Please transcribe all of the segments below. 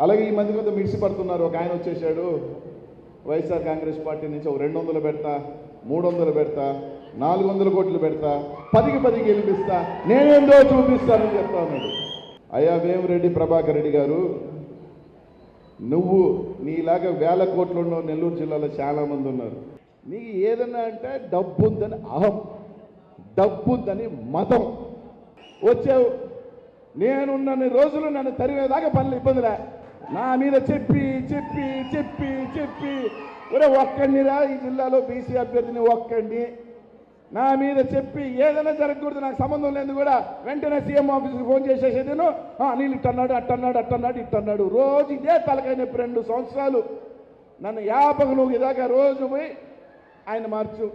అలాగే ఈ మధ్య కొంత మిడిసి పడుతున్నారు. ఒక ఆయన వచ్చేసాడు. వైఎస్ఆర్ కాంగ్రెస్ పార్టీ నుంచి ఒక రెండు వందలు పెడతా మూడు వందలు పెడతా నాలుగు వందల కోట్లు పెడతా పదికి పది గెలిపిస్తా నేనేందో చూపిస్తానని చెప్తా ఉన్నాడు. అయ్యా వేమిరెడ్డి ప్రభాకర్ రెడ్డి గారు నువ్వు నీలాగా వేల కోట్లు ఉన్న నెల్లూరు జిల్లాలో చాలామంది ఉన్నారు. నీకు ఏదన్నా అంటే డబ్బు ఉందని అహం డబ్బు ఉందని మతం. వచ్చావు. నేనున్నన్ని రోజులు నన్ను తరివేదాకా పనులు ఇబ్బందిలే. నా మీద చెప్పి చెప్పి చెప్పి చెప్పి. ఒరే ఒక్కడినిరా ఈ జిల్లాలో బీసీ అభ్యర్థిని ఒక్కండి. నా మీద చెప్పి ఏదైనా జరగకూడదు నాకు సంబంధం లేదు కూడా. వెంటనే సీఎం ఆఫీస్కి ఫోన్ చేసేసేది నేను నీళ్ళు ఇట్టన్నాడు అట్టన్నాడు అట్టన్నాడు ఇట్టన్నాడు. రోజు ఇదే తలకాయ నొప్పి రెండు సంవత్సరాలు. నన్ను యాపకలు ఇదాకా రోజు పోయి ఆయన మార్చు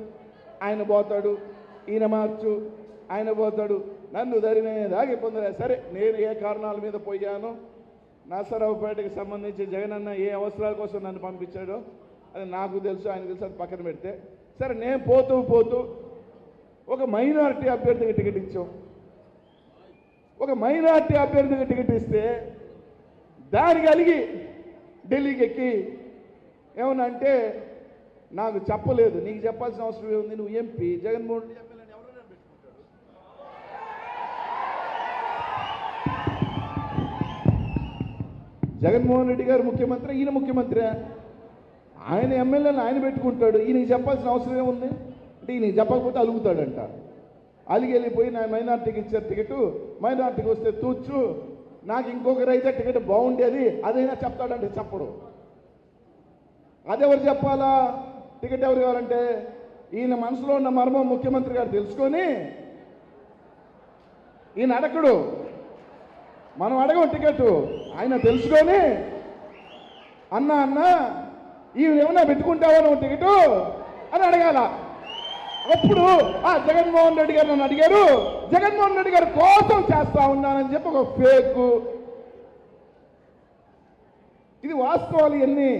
ఆయన పోతాడు ఈయన మార్చు ఆయన పోతాడు. నన్ను ధరినైన దాగి పొందలే సరే నేను ఏ కారణాల మీద పోయాను? నరసరావుపేటకి సంబంధించి జగనన్న ఏ అవసరాల కోసం నన్ను పంపించాడో అది నాకు తెలుసు ఆయన తెలుసు అది పక్కన పెడితే. సరే నేను పోతూ పోతూ ఒక మైనారిటీ అభ్యర్థికి టికెట్ ఇచ్చాం. ఒక మైనారిటీ అభ్యర్థికి టికెట్ ఇస్తే దానికి కలిగి ఢిల్లీకి ఎక్కి ఏమన్నా అంటే నాకు చెప్పలేదు. నీకు చెప్పాల్సిన అవసరం ఏముంది? నువ్వు ఎంపీ జగన్మోహన్ రెడ్డి జగన్మోహన్ రెడ్డి గారు ముఖ్యమంత్రి ఈయన ముఖ్యమంత్రి. ఆయన ఎమ్మెల్యేని ఆయన పెట్టుకుంటాడు. ఈయనకి చెప్పాల్సిన అవసరం ఏముంది? అంటే ఈయనకి చెప్పకపోతే అలుగుతాడంట. అలిగి వెళ్ళిపోయి నా మైనార్టీకి ఇచ్చారు టికెట్ మైనార్టీకి వస్తే తూచు. నాకు ఇంకొకరు అయితే టికెట్ బాగుండేది అదైనా చెప్తాడంటే చెప్పడు. అదెవరు చెప్పాలా? టికెట్ ఎవరు కావాలంటే ఈయన మనసులో ఉన్న మర్మం ముఖ్యమంత్రి గారు తెలుసుకొని ఈయన అడగడు. మనం అడగం టికెట్ ఆయన తెలుసుకొని అన్న అన్న ఈయన ఏమన్నా పెట్టుకుంటావా నువ్వు టికెట్ అని అడగాల. అప్పుడు ఆ జగన్మోహన్ రెడ్డి గారు నన్ను అడిగారు జగన్మోహన్ రెడ్డి గారు కోసం చేస్తా ఉన్నానని చెప్పి ఒక ఫేక్. ఇది వాస్తవాలు ఎన్ని